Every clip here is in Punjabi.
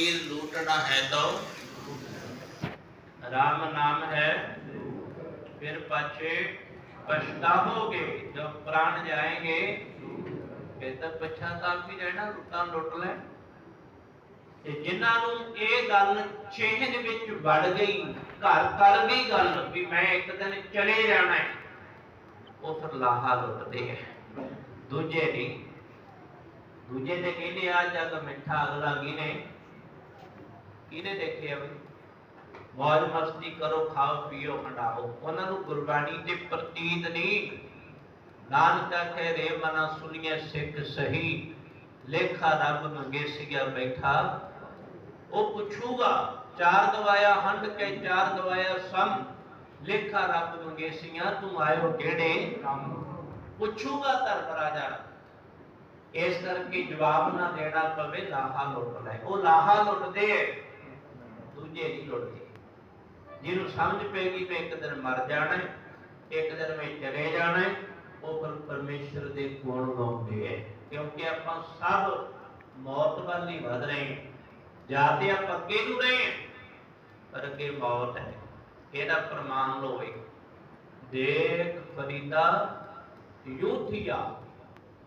ਆ ਕਬੀਰ ਲੂਟਣਾ ਹੈ ਤਾਂ ਰਾਮ ਨਾਮ ਹੈ। ਫਿਰ ਪਾਛੇ ਪਛਤਾਵੋਗੇ ਜਦ ਪ੍ਰਾਣ ਜਾਏंगे ਫਿਰ ਤਾਂ ਪਛਤਾਪ ਵੀ ਰਹਿਣਾ, ਲੁੱਟਾਂ ਲੁੱਟ ਤੇ ਜਿਨ੍ਹਾਂ ਨੂੰ ਇਹ ਗੱਲ ਚੇਹਨ ਵਿੱਚ ਵੜ ਗਈ, ਘਰ ਕਰ ਗਈ ਗੱਲ ਵੀ ਮੈਂ ਇੱਕ ਦਿਨ ਚਲੇ ਜਾਣਾ ਹੈ, ਉਹ ਫਿਰ ਲਾਹਾ ਲੁੱਟਦੇ ਹੈ। ਦੂਜੇ ਨਹੀਂ ਦੂਜੇ ਤੇ ਕਹਿੰਦੇ, ਆ ਜਦ ਮਿੱਠਾ ਅਗਲਾ ਕਿਨੇ ਕਿਨੇ ਦੇਖਿਆ ਬਈ? ਮौज ਮਸਤੀ ਕਰੋ, ਖਾਓ, ਪੀਓ ਹੰਡਾਓ ਉਹਨਾਂ ਨੂੰ ਗੁਰਬਾਣੀ ਦੇ ਪ੍ਰਤੀਤ ਨਹੀਂ। ਨਾਨਕ ਕਹੇ ਰੇ ਮਨਾ ਸੁਣੀਏ ਸਿੱਖ ਸਹੀ। ਲੇਖਾ ਰੱਬ ਮੰਗੇ ਸਿਆ ਬੈਠਾ। ਉਹ ਪੁੱਛੂਗਾ, ਚਾਰ ਦਵਾਇਆ ਹੰਡ ਕੇ ਚਾਰ ਦਵਾਇਆ ਸਮ? ਲੇਖਾ ਰੱਬ ਮੰਗੇ ਸਿਆ ਤੂੰ ਆਇਓ ਕਿਹੜੇ ਕੰਮ। ਪੁੱਛੂਗਾ ਧਰਮ ਰਾਜਾ। ਇਸ ਕਰਕੇ ਜਵਾਬ ਨਾ ਦੇਣਾ ਪਵੇ, ਲਾਹਾ ਲੁੱਟ ਲੈ। ਉਹ ਲਾਹਾ ਲੁੱਟਦੇ ਐ ਦੂਜੇ ਨਹੀਂ ਲੁੱਟਦੇ। ਜਿਹਨੂੰ ਸਮਝ ਪੈਗੀ ਮੈਂ ਇੱਕ ਦਿਨ ਮਰ ਜਾਣਾ ਹੈ, ਇੱਕ ਦਿਨ ਮੈਂ ਚਲੇ ਜਾਣਾ ਹੈ, ਉਹ ਫਿਰ ਪਰਮੇਸ਼ਰ ਦੇ ਗੁਣ ਗਾਉਂਦੇ ਐ ਕਿਉਂਕਿ ਆਪਾਂ ਸਭ ਮੌਤ ਵੱਲ ਹੀ ਵਧ ਰਹੇ ਹਾਂ। ਜਾਂ ਤੇ ਆਪਾਂ ਅੱਗੇ ਨੂੰ ਰਹੇ ਹਾਂ, ਪਰ ਅੱਗੇ ਮੌਤ ਹੈ। ਇਹਦਾ ਪ੍ਰਮਾਣ ਲੋਏ ਦੇਖ ਫਰੀਦਾ ਯੂਥੀਆ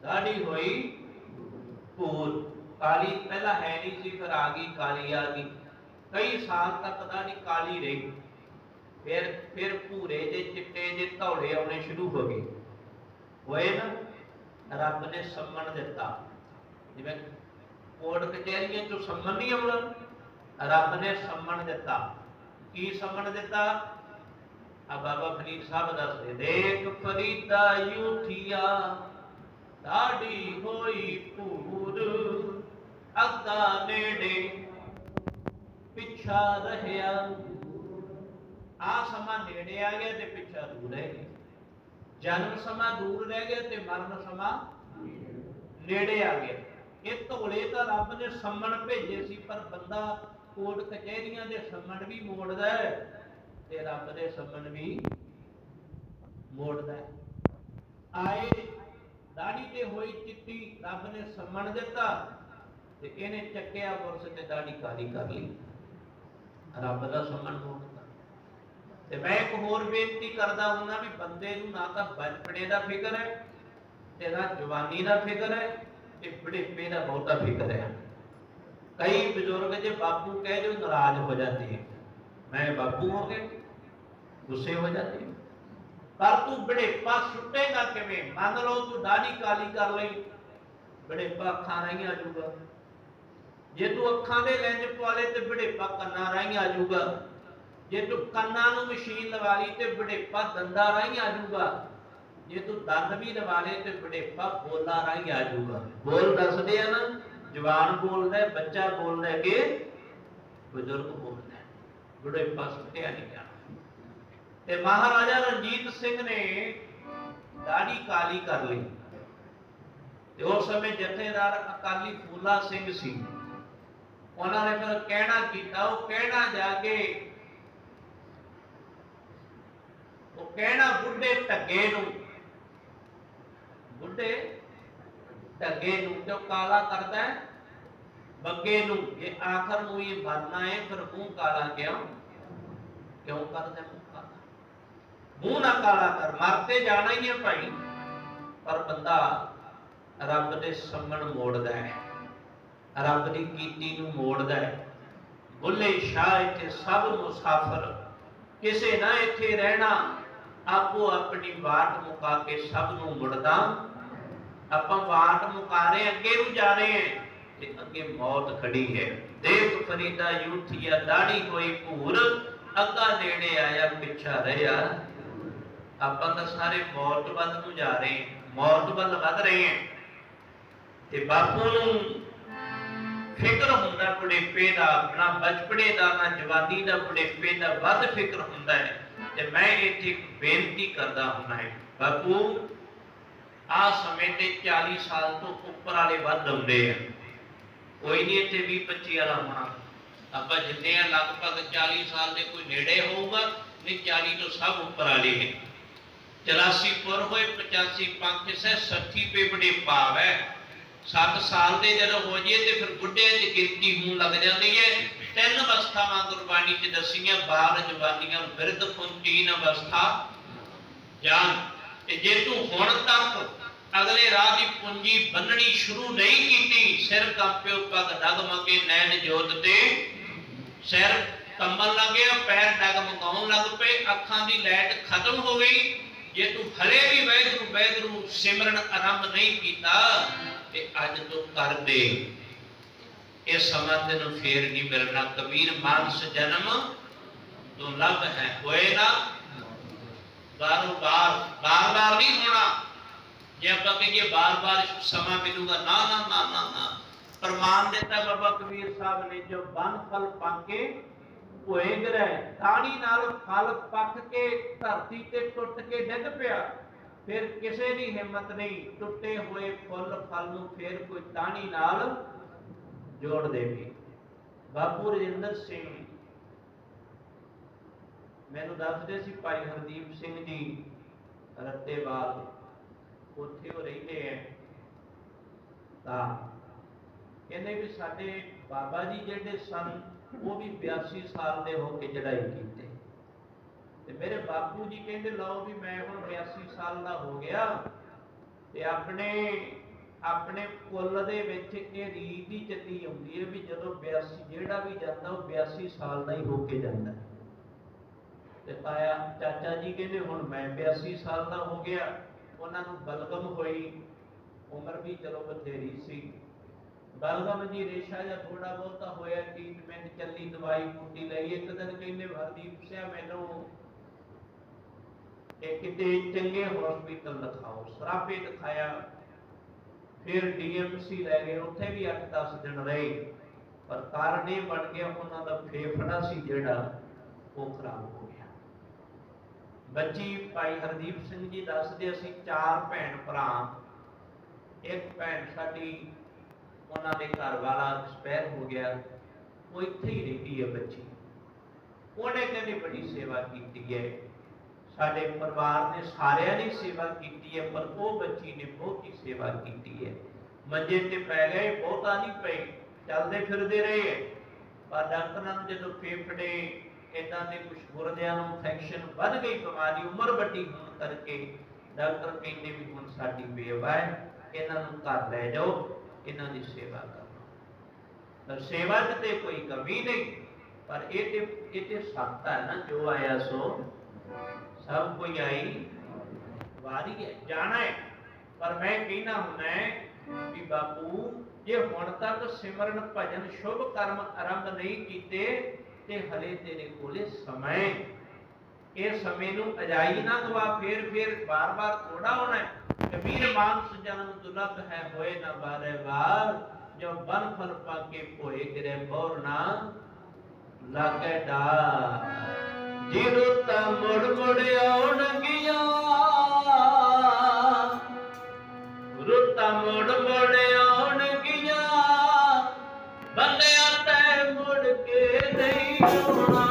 ਦਾੜੀ ਹੋਈ ਭੂਰ ਕਾਲੀ ਪਹਿਲਾਂ ਹੈ ਨਹੀਂ ਸੀ, ਫਿਰ ਆ ਗਈ, ਕਾਲੀ ਆ ਗਈ। ਕਈ ਸਾਲ ਤੱਕ ਦਾੜੀ ਕਾਲੀ ਰਹੀ ਫਿਰ ਫਿਰ ਭੂਰੇ ਜੇ ਚਿੱਟੇ ਜੇ ਧੌਲੇ ਆਉਣੇ ਸ਼ੁਰੂ ਹੋ ਗਏ ਹੋਏ ਨਾ ਰੱਬ ਨੇ ਸੰਮਣ ਦਿੱਤਾ ਜਿਵੇਂ ਕੋਰਟ ਕਚਹਿਰੀਆਂ ਚੋਂ ਸੰਮਣ ਨਹੀਂ ਆਉਣਾ ਰੱਬ ਨੇ ਸੰਮਣ ਦਿੱਤਾ ਕੀ ਸੰਮਣ ਦਿੱਤਾ ਆ ਬਾਬਾ ਫਰੀਦ ਸਾਹਿਬ ਦੱਸਦੇ ਦੇਖ ਫਰੀਦਾ ਯੂਥੀਆ ਦਾੜੀ ਹੋਈ ਭੂਰ ਅੱਗਾ ਨੇੜੇ ਪਿੱਛਾ ਰਹਿਆ। ਆ ਸਮਾਂ ਨੇੜੇ ਆ ਗਿਆ ਤੇ ਪਿੱਛਾ ਦੂਰ ਰਹਿ ਗਿਆ। ਜਨਮ ਸਮਾਂ ਦੂਰ ਰਹਿ ਗਿਆ ਤੇ ਮਰਨ ਸਮਾਂ ਨੇੜੇ ਆ ਗਿਆ। ਇਹ ਧੋਲੇ ਤਾਂ ਰੱਬ ਨੇ ਸੰਮਣ ਭੇਜੇ ਸੀ, ਪਰ ਬੰਦਾ ਕੋਰਟ ਕਚਹਿਰੀਆਂ ਦੇ ਸੰਮਣ ਵੀ ਮੋੜਦਾ ਹੈ ਤੇ ਰੱਬ ਦੇ ਸੰਮਣ ਵੀ ਮੋੜਦਾ ਹੈ। ਆਏ ਦਾੜੀ ਤੇ ਹੋਈ ਚਿੱਟੀ ਰੱਬ ਨੇ ਸੰਮਣ ਦਿੱਤਾ ਤੇ ਇਹਨੇ ਚੱਕਿਆ ਪੁਰਸ਼ ਤੇ ਦਾੜੀ ਕਾਲੀ ਕਰ ਲਈ? ਰੱਬ ਦਾ ਸੰਮਣ ਮੋੜਦਾ ਤੇ ਮੈਂ ਇੱਕ ਹੋਰ ਬੇਨਤੀ ਕਰਦਾ ਹੁੰਦਾ ਵੀ ਬੰਦੇ ਨੂੰ ਨਾ ਤਾਂ ਬਚਪਨੇ ਦਾ ਫਿਕਰ ਹੈ, ਤੇ ਨਾ ਜਵਾਨੀ ਦਾ ਫਿਕਰ ਹੈ, ਤੇ ਬੁਢੇਪੇ ਦਾ ਬਹੁਤਾ ਫਿਕਰ ਹੈ। ਕਈ ਬਜ਼ੁਰਗ ਜੇ ਬਾਪੂ ਕਹਿ ਦਿਓ ਨਾਰਾਜ਼ ਹੋ ਜਾਂਦੇ ਹੈ। ਮੈਂ ਬਾਪੂ ਹੋ ਗਿਆ ਗੁੱਸੇ ਹੋ ਜਾਂਦੇ ਪਰ ਤੂੰ ਬੜੇਪਾ ਸੁੱਟੇਗਾ ਕਿਵੇਂ? ਮੰਨ ਲਓ ਤੂੰ ਦਾੜੀ ਕਾਲੀ ਕਰ ਲਈ ਬੜੇਪਾ ਅੱਖਾਂ ਰਹੀਆਂ ਆ ਜਾਊਗਾ ਜੇ ਤੂੰ ਅੱਖਾਂ ਦੇ ਲੈਂਜ ਪਵਾ ਲੇ ਤੇ ਬੜੇਪਾ ਕੰਨਾਂ ਰਾਹੀਂ ਆ ਜਾਊਗਾ। ਜੇ ਤੂੰ ਕੰਨਾਂ ਨੂੰ ਮਸ਼ੀਨ ਲਵਾ ਲਈ ਤੇ ਬੜੇਪਾ ਦੰਦਾਂ ਰਾਹੀਂ ਆ ਜਾਊਗਾ। ਜੇ ਤੂੰ ਦੰਦ ਵੀ ਲਵਾ ਲੇ ਤੇ ਬੜੇਪਾ ਬੋਲਾਂ ਰਾਹੀਂ ਆ ਜਾਊਗਾ। ਬੋਲ ਦੱਸਦੇ ਆ ਨਾ, ਜਵਾਨ ਬੋਲਦਾ ਬੱਚਾ ਬੋਲਦਾ ਕਿ ਬਜ਼ੁਰਗ ਬੋਲਦਾ ਹੈ। ਬੁਢੇਪਾ ਸੁੱਟਿਆ ਨਹੀਂ ਜਾਣਾ। ਤੇ ਮਹਾਰਾਜਾ ਰਣਜੀਤ ਸਿੰਘ ਨੇ ਦਾੜੀ ਕਾਲੀ ਕਰ ਲਈ। ਤੇ ਉਸ ਸਮੇਂ ਜਥੇਦਾਰ ਅਕਾਲੀ ਫੂਲਾ ਸਿੰਘ ਸੀ। ਉਹਨਾਂ ਨੇ ਫਿਰ ਕਹਿਣਾ ਕੀਤਾ, ਉਹ ਕਹਿਣਾ ਜਾ ਕੇ, ਉਹ ਕਹਿਣਾ ਬੁੱਢੇ ਢੱਗੇ ਨੂੰ, ਬੁੱਢੇ ਢੱਗੇ ਨੂੰ, ਜੋ ਕਾਲਾ ਕਰਦਾ ਹੈ, ਬੱਗੇ ਨੂੰ ਇਹ ਆਖਰ ਨੂੰ ਇਹ ਮਰਨਾ ਹੈ, ਫਿਰ ਮੂੰਹ ਕਾਲਾ ਕਿਉਂ? ਕਿਉਂ ਕਰਦਾ ਮੂੰਹ ਕਾਲਾ? ਮੂੰਹ ਨਾ ਕਾਲਾ ਕਰ ਮਰਤੇ ਜਾਣਾ ਹੀ ਹੈ ਭਾਈ, ਪਰ ਬੰਦਾ ਰੱਬ ਦੇ ਸੰਮਣ ਮੋੜਦਾ ਹੈ। ਰੱਬ ਦੀ ਕੀਤੀ ਨੂੰ ਮੋੜਦਾ ਹੈ। ਬੁੱਲੇ ਸ਼ਾਹ ਇੱਥੇ ਸਭ ਮੁਸਾਫਰ, ਕਿਸੇ ਨਾ ਇੱਥੇ ਰਹਿਣਾ, ਆਪੋ ਆਪਣੀ ਬਾਟ ਮੁਕਾ ਕੇ ਸਭ ਨੂੰ ਮੁੜਦਾ। ਆਪਾਂ ਬਾਟ ਮੁਕਾ ਰਹੇ ਅੱਗੇ ਨੂੰ ਜਾ ਰਹੇ ਹਾਂ ਤੇ ਅੱਗੇ ਮੌਤ ਖੜੀ ਹੈ। ਦੇਖ ਫਰੀਦਾ ਯੂਥੀਆ, ਦਾੜੀ ਕੋਈ ਭੂਰ, ਅੱਗਾ ਨੇੜੇ ਆਇਆ, ਪਿੱਛਾ ਰਿਹਾ ਆਪਾਂ ਤਾਂ ਸਾਰੇ ਮੌਤ ਵੱਲ ਨੂੰ ਜਾ ਰਹੇ ਹਾਂ, ਮੌਤ ਵੱਲ ਵੱਧ ਰਹੇ ਹਾਂ। ਤੇ ਬਾਪੂ ਨੂੰ ਫਿਕਰ ਹੁੰਦਾ ਬੁਢੇਪੇ ਦਾ ਨਾ ਬਚਪੜੇ ਦਾ ਨਾ ਜਵਾਨੀ ਦਾ ਬੁਢੇਪੇ ਦਾ ਵੱਧ ਫਿਕਰ ਹੁੰਦਾ ਹੈ। ਤੇ ਮੈਂ ਇੱਥੇ ਬੇਨਤੀ ਕਰਦਾ ਹੁੰਦਾ ਹੈ, ਬਾਪੂ, ਆ ਸਮੇਂ ਤੇ 40 ਸਾਲ ਤੋਂ ਉੱਪਰ ਵਾਲੇ ਵੱਧ ਆਉਂਦੇ ਆ। ਕੋਈ ਨਹੀਂ ਇੱਥੇ 20 25 ਵਾਲਾ ਹੋਣਾ। ਆਪਾਂ ਜਿੰਨੇ ਆ, ਲਗਭਗ 40 ਸਾਲ ਦੇ ਕੋਈ ਨੇੜੇ ਹੋਊਗਾ, ਨਹੀਂ 40 ਤੋਂ ਸਭ ਉੱਪਰ ਵਾਲੇ ਹੈ 84 ਪੁਰ ਹੋਏ 85 ਪੰਖ ਸੇ 60 ਪੇ ਬੜੇ ਭਾਵ ਹੈ 7 ਸਾਲ ਦੇ ਜਦੋਂ ਹੋ ਜੇ ਤੇ ਫਿਰ ਬੁੱਢੇ ਦੀ ਗਿਣਤੀ ਹੋਣ ਲੱਗ ਜਾਂਦੀ ਹੈ ਤਿੰਨ ਅਵਸਥਾਵਾਂ ਗੁਰਬਾਣੀ ਚ ਦਸੀਆਂ, ਬਾਲ ਜਵਾਨੀਆਂ ਬਿਰਧ ਪੁੰਤੀਨ ਅਵਸਥਾ। ਜਾਨ ਤੇ ਜੇ ਤੂੰ ਹੁਣ ਤੱਕ ਅਗਲੇ ਰਾਹ ਦੀ ਪੂੰਜੀ ਬੰਨਣੀ ਸ਼ੁਰੂ ਨਹੀਂ ਕੀਤੀ, ਸਿਰ ਕੰਪਿਓ ਪਗ ਡਗਮਗੇ ਨੈਣ ਜੋਤ ਤੇ। ਸਿਰ ਕੰਬਣ ਲੱਗਿਆ, ਪੈਰ ਡਗਮਗਾਉਣ ਲੱਗ ਪਏ, ਅੱਖਾਂ ਦੀ ਲਾਈਟ ਖਤਮ ਹੋ ਗਈ। ਜੇ ਤੂੰ ਹਲੇ ਵੀ ਵੈਗਰੂ ਵੈਗਰੂ ਸਿਮਰਨ ਆਰੰਭ ਨਹੀਂ ਕੀਤਾ ਤੇ ਅੱਜ ਤੋਂ ਕਰ ਦੇ ਇਹ ਸਮਾਂ ਤੈਨੂੰ ਫੇਰ ਨਹੀਂ ਮਿਲਣਾ। ਕਬੀਰ ਮਾਨਸ ਜਨਮ ਤੂੰ ਲੱਭ ਹੈ ਹੋਏ ਨਾ ਬਾਰੋ ਬਾਰ ਬਾਰ ਬਾਰ ਨਹੀਂ ਹੋਣਾ। ਜੇ ਆਪਾਂ ਕਹੀਏ ਬਾਰ ਬਾਰ ਸਮਾਂ ਮਿਲੂਗਾ, ਨਾ ਨਾ ਨਾ ਨਾ ਨਾ। ਪ੍ਰਮਾਣ ਦਿੱਤਾ ਬਾਬਾ ਕਬੀਰ ਸਾਹਿਬ ਨੇ, ਜੋ ਬਨ ਫਲ ਪਾਕੇ ਹੋਏ ਗਰੇ ਤਾਣੀ ਨਾਲ ਫਲ ਪੱਕ ਕੇ ਧਰਤੀ ਤੇ ਟੁੱਟ ਕੇ ਡਿੱਗ ਪਿਆ। ਫਿਰ ਕਿਸੇ ਦੀ ਹਿੰਮਤ ਨਹੀਂ, ਟੁੱਟੇ ਹੋਏ ਫੁੱਲ, ਫਲ ਨੂੰ ਫਿਰ ਕੋਈ ਟਾਣੀ ਨਾਲ ਜੋੜ ਦੇਵੇ ਬਾਪੂ ਰਜਿੰਦਰ ਸਿੰਘ ਮੈਨੂੰ ਦੱਸਦੇ ਸੀ ਭਾਈ ਹਰਦੀਪ ਸਿੰਘ ਜੀ ਰੱਤੇਵਾਲ ਉੱਥੇ ਉਹ ਰਹਿੰਦੇ ਐ ਤਾਂ ਕਹਿੰਦੇ ਵੀ ਸਾਡੇ ਬਾਬਾ ਜੀ ਜਿਹੜੇ ਸਨ, ਉਹ ਵੀ 82 ਸਾਲ ਦੇ ਹੋ ਕੇ ਚੜਾਈ ਕੀਤੀ। ਤੇ ਮੇਰੇ ਬਾਪੂ ਜੀ ਕਹਿੰਦੇ, ਲਓ ਵੀ ਮੈਂ ਹੁਣ 82 ਸਾਲ ਦਾ ਹੋ ਗਿਆ ਤੇ ਆਪਣੇ ਆਪਣੇ ਕੁੱਲ ਦੇ ਵਿੱਚ ਇਹ ਰੀਤ ਹੀ ਚੱਲੀ ਆਉਂਦੀ ਹੈ ਵੀ ਜਦੋਂ 82 ਜਿਹੜਾ ਵੀ ਜਾਂਦਾ ਉਹ 82 ਸਾਲ ਦਾ ਹੀ ਹੋ ਕੇ ਜਾਂਦਾ ਤੇ ਤਾਇਆ, ਚਾਚਾ ਜੀ ਕਹਿੰਦੇ, ਹੁਣ ਮੈਂ 82 ਸਾਲ ਦਾ ਹੋ ਗਿਆ, ਉਹਨਾਂ ਨੂੰ ਬਲਗਮ ਹੋਈ, ਉਮਰ ਵੀ ਚਲੋ ਬਥੇਰੀ ਸੀ। ਬਲਗਮ ਜੀ ਰੇਸ਼ਾ ਜਾਂ ਥੋੜਾ ਬਹੁਤਾ ਹੋਇਆ ਟ੍ਰੀਟਮੈਂਟ ਚੱਲੀ ਦਵਾਈ ਬੂਟੀ ਲਈ, ਇੱਕ ਦਿਨ ਕਹਿੰਦੇ, ਹਰਦੀਪ ਸਿੰਘ ਮੈਨੂੰ ਇਹ ਕਿਤੇ ਚੰਗੇ ਹਸਪੀਟਲ ਦਿਖਾਓ, ਸਰਾਪੇ ਦਿਖਾਇਆ। ਫਿਰ ਡੀਐਮਸੀ ਲੈ ਗਏ, ਉੱਥੇ ਵੀ 8-10 ਦਿਨ ਰਹੇ। ਪਰ ਕਾਰਨ ਇਹ ਬਣ ਗਿਆ, ਉਹਨਾਂ ਦਾ ਫੇਫੜਾ ਸੀ ਜਿਹੜਾ ਉਹ ਖਰਾਬ ਹੋ ਗਿਆ। ਬੱਚੀ ਭਾਈ ਹਰਦੀਪ ਸਿੰਘ ਜੀ ਦੱਸਦੇ, ਅਸੀਂ ਚਾਰ ਭੈਣ ਭਰਾ। ਇੱਕ ਭੈਣ ਸਾਡੀ, ਉਹਨਾਂ ਦੇ ਘਰ ਵਾਲਾ ਐਕਸਪਾਇਰ ਹੋ ਗਿਆ। ਉਹ ਇੱਥੇ ਹੀ ਰਹਿੰਦੀ ਹੈ ਬੱਚੀ। ਉਹਨੇ ਕਹਿੰਦੀ ਬੜੀ ਸੇਵਾ ਕੀਤੀ ਹੈ। ਸਾਡੇ ਪਰਿਵਾਰ ਨੇ ਸਾਰਿਆਂ ਨੇ ਸੇਵਾ ਕੀਤੀ ਹੈ, ਪਰ ਉਹ ਬੱਚੀ ਨੇ ਬਹੁਤੀ ਸੇਵਾ ਕੀਤੀ ਹੈ। ਮੰਜੇ ਤੇ ਪੈ ਗਏ, ਬਹੁਤਾ ਨਹੀਂ ਪਏ, ਚੱਲਦੇ ਫਿਰਦੇ ਰਹੇ। ਪਰ ਡਾਕਟਰਾਂ ਨੂੰ ਜਦੋਂ ਫੇਫੜੇ ਇਦਾਂ ਦੇ ਕੁਝ ਗੁਰਦਿਆਂ ਨੂੰ ਇਨਫੈਕਸ਼ਨ ਵੱਧ ਗਈ, ਬਿਮਾਰੀ ਉਮਰ ਵੱਡੀ ਹੋਣ ਕਰਕੇ ਡਾਕਟਰ ਕਹਿੰਦੇ ਵੀ ਹੁਣ ਸਾਡੀ ਬੇਵਾ ਹੈ, ਇਹਨਾਂ ਨੂੰ ਘਰ ਲੈ ਜਾਓ, ਇਹਨਾਂ ਦੀ ਸੇਵਾ ਕਰੋ। ਪਰ ਸੇਵਾ 'ਚ ਤੇ ਕੋਈ ਕਮੀ ਨਹੀਂ, ਪਰ ਇਹ ਤੇ ਇਹ ਤੇ ਸੱਤ ਹੈ ਨਾ, ਜੋ ਆਇਆ ਸੋ। ਸਭ ਕੋਈ ਵਾਰੀ ਹੈ, ਜਾਣਾ ਹੈ। ਪਰ ਮੈਂ ਕਹਿਣਾ ਹੁੰਦਾ ਹੈ ਵੀ ਬਾਪੂ, ਜੇ ਹੁਣ ਤੱਕ ਸਿਮਰਨ ਭਜਨ ਸ਼ੁਭ ਕਰਮ ਆਰੰਭ ਨਹੀਂ ਕੀਤੇ, ਤੇ ਹਲੇ ਤੇਰੇ ਕੋਲੇ ਸਮਾਂ ਹੈ। ਇਹ ਸਮੇਂ ਨੂੰ ਅਜਾਈ ਨਾ ਗਵਾ ਫੇਰ ਫੇਰ ਬਾਰ-ਬਾਰ ਥੋੜਾ ਹੋਣਾ ਹੈ। ਕਬੀਰ ਮਾਨਸ ਜਨਮ ਦੁਲਭ ਹੈ, ਹੋਏ ਨਾ ਬਾਰੇ ਬਾਰ ਜੋ ਬਨ ਫਲ ਪਾਕੇ ਭੋਏ ਗਿਰੇ ਬੋਰ ਨਾ ਲਾਗੇ ਡਾ ਜਿਹਨੂੰ ਤਾਂ ਮੁੜ ਮੁੜ ਆਉਣਗੀਆਂ ਰੁੱਤਾਂ ਮੁੜ ਮੁੜ ਆਉਣਗੀਆਂ ਬੰਦਿਆਂ ਤੇ ਮੁੜ ਕੇ ਨਹੀਂ ਆਉਣਾ।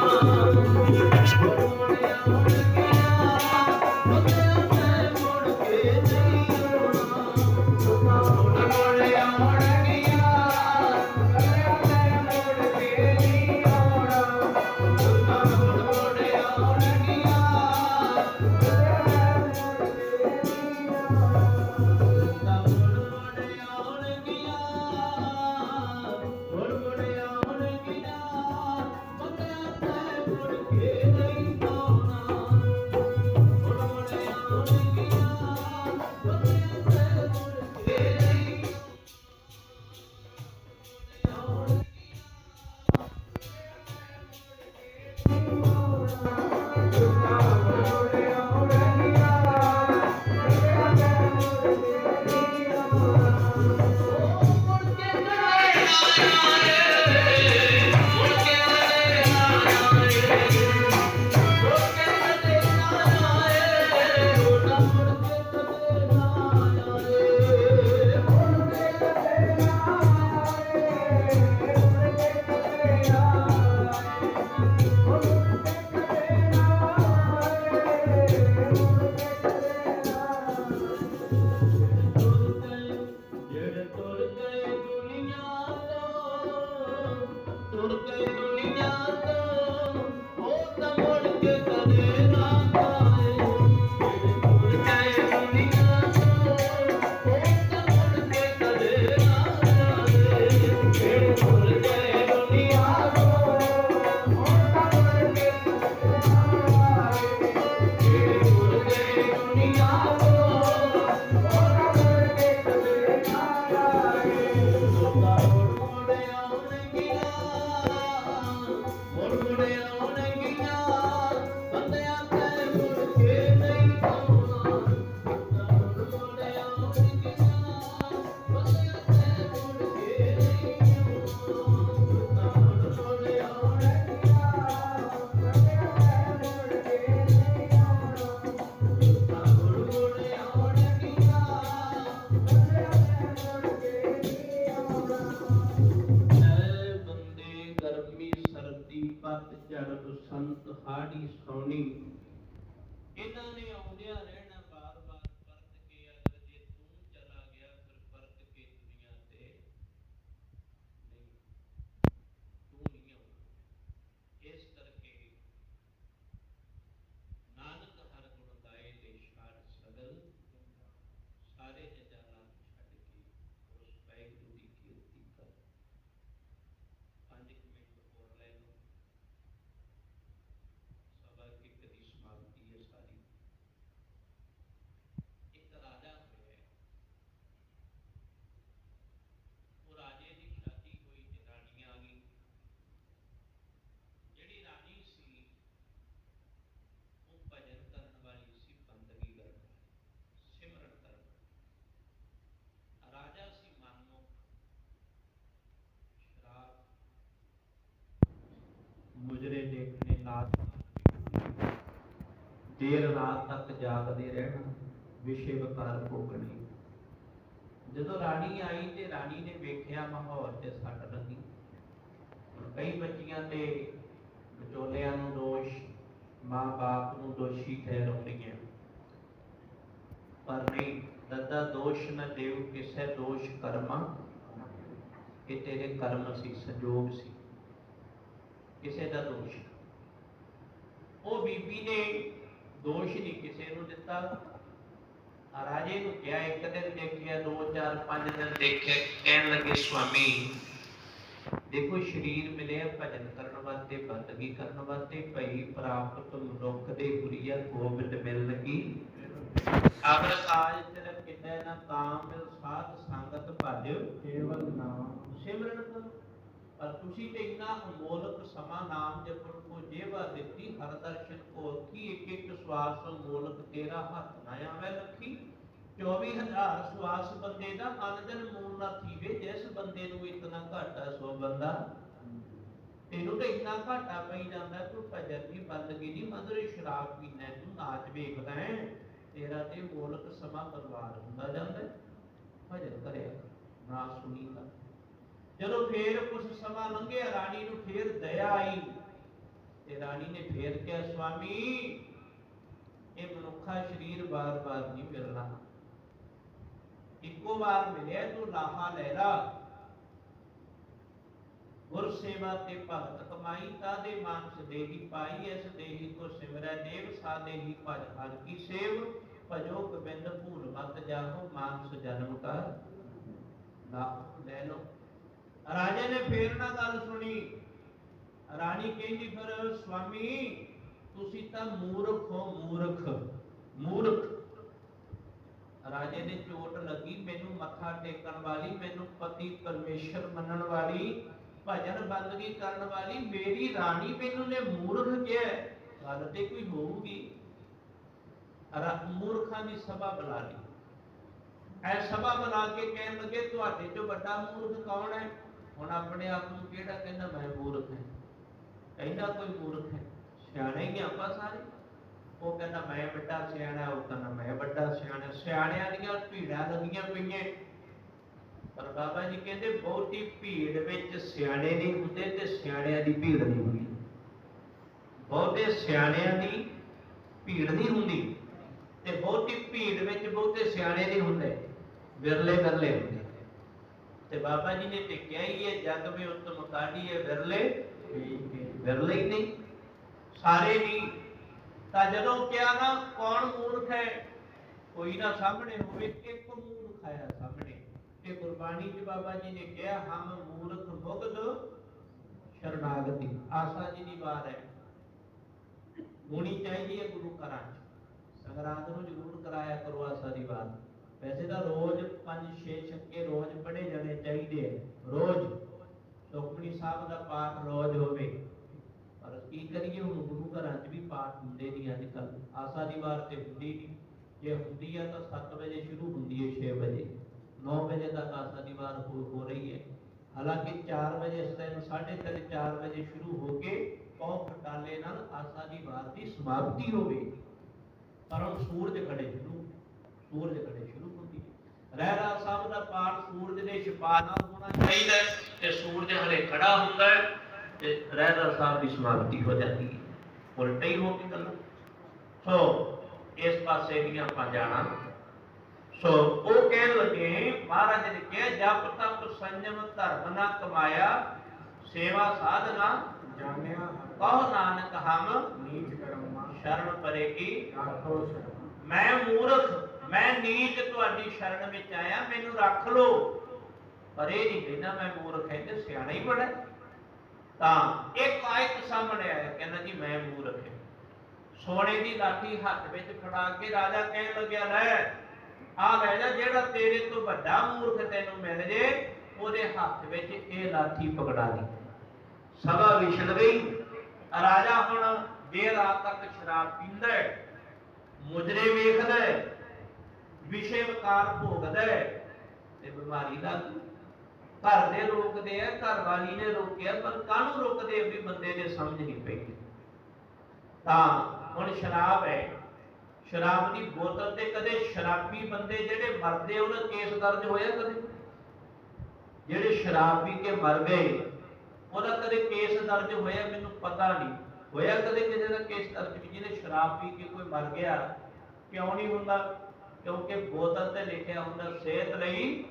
ਦੇਰ ਰਾਤ ਤੱਕ ਜਾਗਦੇ ਰਹਿਣਾ, ਵਿਸ਼ੇ ਵਕਾਰ ਭੋਗਣੀ ਜਦੋਂ ਰਾਣੀ ਆਈ ਤੇ ਰਾਣੀ ਨੇ ਵੇਖਿਆ ਮਾਹੌਲ ਤੇ ਸੱਟ ਲੱਗੀ। ਕਈ ਬੱਚੀਆਂ ਤੇ ਵਿਚੋਲਿਆਂ ਨੂੰ ਦੋਸ਼, ਮਾਂ-ਬਾਪ ਨੂੰ ਦੋਸ਼ੀ ਠਹਿਰਾਉਂਦੀਆਂ ਪਰ ਨਹੀਂ, ਦੱਦਾ ਦੋਸ਼ ਨਾ ਦੇਵ ਕਿਸੇ ਦੋਸ਼ ਕਰਮਾ ਇਹ ਤੇਰੇ ਕਰਮ ਸੀ, ਸੰਜੋਗ ਸੀ। ਕਿਸੇ ਦਾ ਦੋਸ਼। ਉਹ ਬੀਬੀ ਨੇ ਦੋਸ਼ ਨਹੀਂ ਕਿਸੇ ਨੂੰ ਦਿੱਤਾ। ਰਾਜੇ ਨੂੰ ਕਿਹਾ ਇੱਕ ਦਿਨ ਦੇਖਿਆ ਦੋ ਚਾਰ ਪੰਜ ਦਿਨ ਦੇਖਿਆ ਕਹਿਣ ਲੱਗੇ ਸੁਆਮੀ ਦੇਖੋ ਸ਼ਰੀਰ ਮਿਲਿਆ ਭਜਨ ਕਰਨ ਵਾਸਤੇ ਬੰਦਗੀ ਕਰਨ ਵਾਸਤੇ ਭਈ ਪ੍ਰਾਪਤ ਮਨੁੱਖ ਦੇ ਗੁਰੀਆ ਗੋਬਿੰਦ ਮਿਲ ਲਗੀ। ਅਗਰ ਕਾਜ ਤੇਰੇ ਕਿਤੇ ਨਾ ਕਾਮ ਸਾਧ ਸੰਗਤ ਭਜ ਕੇਵਲ ਨਾਮ। ਸਿਮਰਨ ਕਰੋ। ਪਰ ਤੁਸੀਂ ਤੇ ਇੰਨਾ ਅਮੋਲਕ ਸਮਾਂ ਨਾਮ ਜਪਣ ਕੋ ਜੇਵਾ ਦਿੱਤੀ ਹਰ ਦਰਸ਼ਨ ਕੋ ਕੀ ਇੱਕ ਇੱਕ ਸਵਾਸ ਅਮੋਲਕ ਤੇਰਾ ਹੱਥ ਨਾ ਆਵੇ ਲੱਖੀ। 24000 ਸਵਾਸ ਬੰਦੇ ਦਾ ਅਨੰਦਨ ਮੂਲ ਨਾ ਥੀਵੇ ਜਿਸ ਬੰਦੇ ਨੂੰ ਇਤਨਾ ਘਾਟਾ ਸੋ ਬੰਦਾ। ਤੈਨੂੰ ਤਾਂ ਇੰਨਾ ਘਾਟਾ ਪਈ ਜਾਂਦਾ ਤੂੰ ਭਜਨ ਦੀ ਬੰਦਗੀ ਨਹੀਂ ਮਧੁਰ ਸ਼ਰਾਬ ਪੀਣਾ ਹੈ, ਤੂੰ ਨਾਚ ਵੇਖਦਾ ਹੈ। ਤੇਰਾ ਤੇ ਮੋਲਕ ਸਮਾਂ ਬਰਬਾਦ ਹੁੰਦਾ ਜਾਂਦਾ। ਹੈ। ਭਜਨ ਕਰਿਆ ਕਰ, ਨਾ ਸੁਣੀਦਾ। ਜਦੋਂ ਫੇਰ ਕੁਝ ਸਮਾਂ ਲੰਘਿਆ, ਰਾਣੀ ਨੂੰ ਫੇਰ ਦਇਆ ਆਈ। ਤੇ ਰਾਣੀ ਨੇ ਫੇਰ ਕਿਹਾ, ਸਵਾਮੀ, ਇਹ ਮਨੁੱਖਾ ਸਰੀਰ ਬਾਰ-ਬਾਰ ਨਹੀਂ ਮਿਲਣਾ। ਇੱਕੋ ਵਾਰ ਮਿਲਿਆ, ਤੂੰ ਲਾਹਾ ਲੈ ਲਾ। ਗੁਰ ਸੇਵਾ ਤੇ ਭਗਤ ਕਮਾਈ, ਤਾਦੇ ਮਾਨਸ ਦੇਹੀ ਪਾਈ ਐਸ ਦੇਹੀ ਕੋ ਸਿਮਰੈ ਦੇਵ ਸਾਦੇ ਭਜ ਹਰ ਕੀ ਸੇਵ। ਭਜੋ ਗੋਬਿੰਦ ਭੂਲ ਮਤ ਜਾਹੋ, ਮਾਨਸ ਜਨਮ ਕਰ। ਨਾ ਲੈ ਲੋ ਰਾਜੇ ਨੇ ਫੇਰ ਨਾ ਗੱਲ ਸੁਣੀ ਰਾਣੀ ਕਹਿੰਦੀ ਫਿਰ ਸਵਾਮੀ ਤੁਸੀਂ ਤਾਂ ਮੂਰਖ ਹੋ ਮੂਰਖ ਮੂਰਖ ਰਾਜੇ ਦੇ ਚੋਟ ਲੱਗੀ ਮੈਨੂੰ ਮੱਥਾ ਟੇਕਣ ਵਾਲੀ ਮੈਨੂੰ ਪਤੀ ਪਰਮੇਸ਼ਰ ਮੰਨਣ ਵਾਲੀ ਭਜਨ ਬੰਦਗੀ ਕਰਨ ਵਾਲੀ ਮੇਰੀ ਰਾਣੀ ਮੈਨੂੰ ਨੇ ਮੂਰਖ ਕਿਹਾ ਹੈ। ਗੱਲ ਤੇ ਕੋਈ ਹੋਊਗੀ ਰਾ- ਮੂਰਖਾਂ ਦੀ ਸਭਾ ਬੁਲਾ ਲਈ ਐ ਸਭਾ ਬੁਲਾ ਕੇ ਕਹਿਣ ਲੱਗੇ ਤੁਹਾਡੇ ਚੋਂ ਵੱਡਾ ਮੂਰਖ ਕੌਣ ਹੈ ਹੁਣ ਆਪਣੇ ਆਪ ਨੂੰ ਕਿਹੜਾ ਕਹਿੰਦਾ ਮੈਂ ਮੂਰਖ ਹਾਂ? ਕਹਿੰਦਾ ਕੋਈ ਮੂਰਖ ਹੈ। ਸਿਆਣੇ ਹੀ ਆਪਾਂ ਸਾਰੇ। ਉਹ ਕਹਿੰਦਾ ਮੈਂ ਵੱਡਾ ਸਿਆਣਾ ਉਹ ਕਹਿੰਦਾ ਮੈਂ ਵੱਡਾ ਸਿਆਣਾ ਸਿਆਣਿਆਂ ਦੀਆਂ ਭੀੜਾਂ ਲੱਗੀਆਂ ਪਈਆਂ। ਪਰ ਬਾਬਾ ਜੀ ਕਹਿੰਦੇ ਬਹੁਤੀ ਭੀੜ ਵਿੱਚ ਸਿਆਣੇ ਨਹੀਂ ਹੁੰਦੇ ਤੇ ਸਿਆਣਿਆਂ ਦੀ ਭੀੜ ਨਹੀਂ ਹੁੰਦੀ। ਬਹੁਤੇ ਸਿਆਣਿਆਂ ਦੀ ਭੀੜ ਨਹੀਂ ਹੁੰਦੀ ਤੇ ਬਹੁਤੀ ਭੀੜ ਵਿੱਚ ਬਹੁਤੇ ਸਿਆਣੇ ਨਹੀਂ ਹੁੰਦੇ। ਵਿਰਲੇ ਵਿਰਲੇ ਹੁੰਦੇ। ਤੇ ਬਾਬਾ ਜੀ ਨੇ ਤੇ ਕਿਹਾ ਹੀ ਹੈ ਜਗ ਮੇ ਉਤਮ ਵਿਰਲੇ ਠੀਕ ਹੈ। ਵਿਰਲੇ ਹੀ ਨਹੀਂ ਸਾਰੇ ਨਹੀਂ। ਤਾਂ ਜਦੋਂ ਕਿਹਾ ਨਾ ਕੌਣ ਮੂਰਖ ਹੈ? ਕੋਈ ਨਾ ਸਾਹਮਣੇ ਹੋਵੇ ਇੱਕ ਮੂਰਖ ਆਇਆ ਸਾਹਮਣੇ। ਤੇ ਗੁਰਬਾਣੀ ਚ ਬਾਬਾ ਜੀ ਨੇ ਕਿਹਾ ਹਮ ਮੂਰਖ ਮੁਗਧ ਸ਼ਰਨਾਗਤੀ। ਆਸਾ ਜੀ ਦੀ ਬਾਤ ਹੈ। ਹੋਣੀ ਚਾਹੀਦੀ ਹੈ ਗੁਰੂ ਘਰਾਂ ਚ। ਸੰਗਰਾਂਦ ਨੂੰ ਜ਼ਰੂਰ ਕਰਾਇਆ ਕਰੋ ਆਸਾ ਦੀ ਬਾਤ ਵੈਸੇ ਤਾਂ ਰੋਜ਼ 5-6 ਛੱਕੇ ਰੋਜ਼ ਪੜ੍ਹੇ ਜਾਣੇ ਚਾਹੀਦੇ ਰੋਜ਼। ਸੁਖਮਨੀ ਸਾਹਿਬ ਦਾ ਪਾਠ ਰੋਜ਼ ਹੋਵੇ। ਪਰ ਕੀ ਕਰੀਏ ਹੁਣ ਗੁਰੂ ਘਰਾਂ 'ਚ ਵੀ ਪਾਠ ਹੁੰਦੇ ਨਹੀਂ ਅੱਜ ਕੱਲ ਆਸਾ ਦੀ ਵਾਰ ਤੇ ਹੁੰਦੀ ਨਹੀਂ। ਜੇ ਹੁੰਦੀ ਆ ਤਾਂ 7 ਵਜੇ ਸ਼ੁਰੂ ਹੁੰਦੀ ਹੈ 6 ਵਜੇ। 9 ਵਜੇ ਤੱਕ ਆਸਾ ਦੀ ਵਾਰ ਹੋ, ਰਹੀ ਹੈ ਹਾਲਾਂਕਿ 4 ਵਜੇ ਇਸ ਟਾਈਮ 3:30 4 ਵਜੇ ਸ਼ੁਰੂ ਹੋ ਕੇ ਪੌ ਖਟਾਲੇ ਨਾਲ ਆਸਾ ਦੀ ਵਾਰ ਦੀ ਸਮਾਪਤੀ ਹੋਵੇ। ਪਰ ਹੁਣ ਸੂਰਜ ਖੜੇ ਸ਼ੁਰੂ। ਸੂਰਜ ਖੜੇ ਸ਼ੁਰੂ। ਰਹਿਰਾ ਸਾਹਿਬ ਦਾ ਪਾਠ ਸੂਰਜ ਦੇ ਛਪਾ ਨਾਲ ਹੋਣਾ ਚਾਹੀਦਾ ਹੈ ਤੇ ਸੂਰਜ ਹਲੇ ਖੜਾ ਹੁੰਦਾ ਹੈ ਤੇ ਰਹਿਰਾ ਸਾਹਿਬ ਦੀ ਸਮਾਪਤੀ ਹੋ ਜਾਂਦੀ ਹੈ। ਉਲਟਾ ਹੀ ਹੋ ਕੇ ਗੱਲ। ਸੋ ਇਸ ਪਾਸੇ ਵੀ ਆਪਾਂ ਜਾਣਾ। ਸੋ ਉਹ ਕਹਿਣ ਲੱਗੇ ਮਹਾਰਾਜ ਨੇ ਕਿਹਾ ਜਪ ਤਪ ਸੰਜਮ ਧਰਮ ਨਾ ਕਮਾਇਆ ਸੇਵਾ ਸਾਧਨਾ ਜਾਣਿਆ ਕਹੋ ਨਾਨਕ ਹਮ ਨੀਚ ਕਰਮਾ ਸ਼ਰਨ ਪਰੇ ਕੀ ਰਾਖੋ ਸ਼ਰਮ। ਮੈਂ ਮੂਰਖ ਮੈਂ ਨੀਚ ਤੁਹਾਡੀ ਸ਼ਰਨ ਵਿੱਚ ਆਇਆ, ਮੈਨੂੰ ਰੱਖ ਲੋ ਪਰ ਇਹ ਨਹੀਂ ਕਹਿੰਦਾ ਮੈਂ ਮੂਰਖ ਹੈ ਤੇ ਸਿਆਣਾ ਹੀ ਬੜਾ ਤਾਂ ਇੱਕ ਆਇਤ ਸਾਹਮਣੇ ਆਇਆ, ਕਹਿੰਦਾ ਜੀ ਮੈਂ ਮੂਰਖ ਹਾਂ। ਸੋਨੇ ਦੀ ਲਾਠੀ ਹੱਥ ਵਿੱਚ ਫੜਾ ਕੇ ਰਾਜਾ ਕਹਿਣ ਲੱਗਿਆ, ਲੈ, ਆ ਲੈ ਜਾ, ਜਿਹੜਾ ਤੇਰੇ ਤੋਂ ਵੱਡਾ ਮੂਰਖ ਤੈਨੂੰ ਮਿਲ ਜੇ, ਉਹਦੇ ਹੱਥ ਵਿੱਚ ਇਹ ਲਾਠੀ ਪਕੜਾ ਦੀ। ਸਭਾ ਵਿਛੜ ਗਈ। ਰਾਜਾ ਹੁਣ ਦੇਰ ਰਾਤ ਤੱਕ ਸ਼ਰਾਬ ਪੀਂਦਾ ਹੈ, ਮੁਜਰੇ ਵੇਖਦਾ ਹੈ ਵਿਸ਼ੇ ਵਿਕਾਰ ਭੋਗਦਾ ਹੈ ਤੇ ਬਿਮਾਰੀ ਲੱਗ ਘਰ ਦੇ ਰੋਕਦੇ ਆ, ਘਰ ਵਾਲੀ ਨੇ ਰੋਕਿਆ, ਪਰ ਕਾਹਨੂੰ ਰੋਕਦੇ ਵੀ ਬੰਦੇ ਨੇ ਸਮਝ ਨਹੀਂ ਪਈ? ਤਾਂ ਹੁਣ ਸ਼ਰਾਬ ਹੈ। ਸ਼ਰਾਬ ਦੀ ਬੋਤਲ ਤੇ ਕਦੇ ਸ਼ਰਾਬੀ ਬੰਦੇ ਜਿਹੜੇ ਮਰਦੇ ਉਹਨਾਂ ਕੇਸ ਦਰਜ ਹੋਇਆ ਕਦੇ? ਜਿਹੜੇ ਸ਼ਰਾਬ ਪੀ ਕੇ ਮਰ ਗਏ, ਉਹਦਾ ਕਦੇ ਕੇਸ ਦਰਜ ਹੋਇਆ? ਮੈਨੂੰ ਪਤਾ ਨਹੀਂ। ਹੋਇਆ ਕਦੇ ਕਿਸੇ ਦਾ ਕੇਸ ਦਰਜ? ਜਿਹਨੇ ਸ਼ਰਾਬ ਪੀ ਕੇ ਕੋਈ ਮਰ ਗਿਆ, ਕਿਉਂ ਨਹੀਂ ਹੁੰਦਾ? ਕਿਉਂਕਿ ਬੋਤਲ ਤੇ ਲਿਖਿਆ ਹੁੰਦਾ ਸਿਹਤ ਲਈ